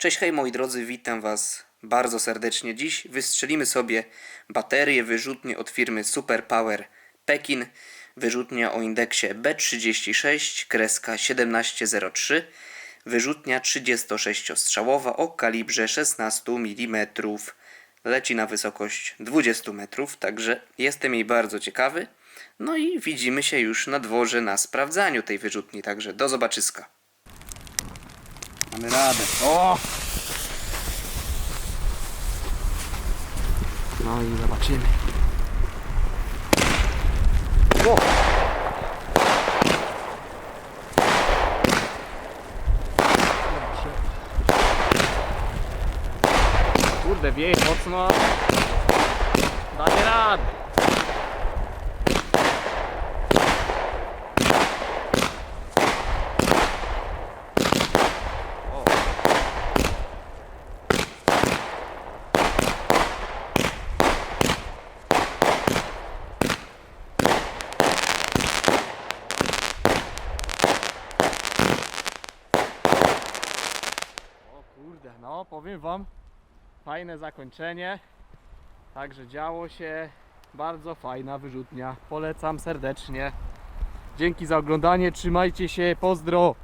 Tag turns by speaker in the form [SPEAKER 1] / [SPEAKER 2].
[SPEAKER 1] Cześć, hej moi drodzy, witam Was bardzo serdecznie. Dziś wystrzelimy sobie baterię wyrzutnię od firmy Superpower Pekin. Wyrzutnia o indeksie B36, kreska 1703. Wyrzutnia 36-strzałowa o kalibrze 16 mm. Leci na wysokość 20 metrów, także jestem jej bardzo ciekawy. No i widzimy się już na dworze na sprawdzaniu tej wyrzutni, także do zobaczyska.
[SPEAKER 2] Mamy radę. O! No i zobaczymy. O! Kurde, wieje mocno. Dacie radę. O. O kurde, no powiem wam, fajne zakończenie. Także działo się, bardzo fajna wyrzutnia. Polecam serdecznie. Dzięki za oglądanie, trzymajcie się, pozdro!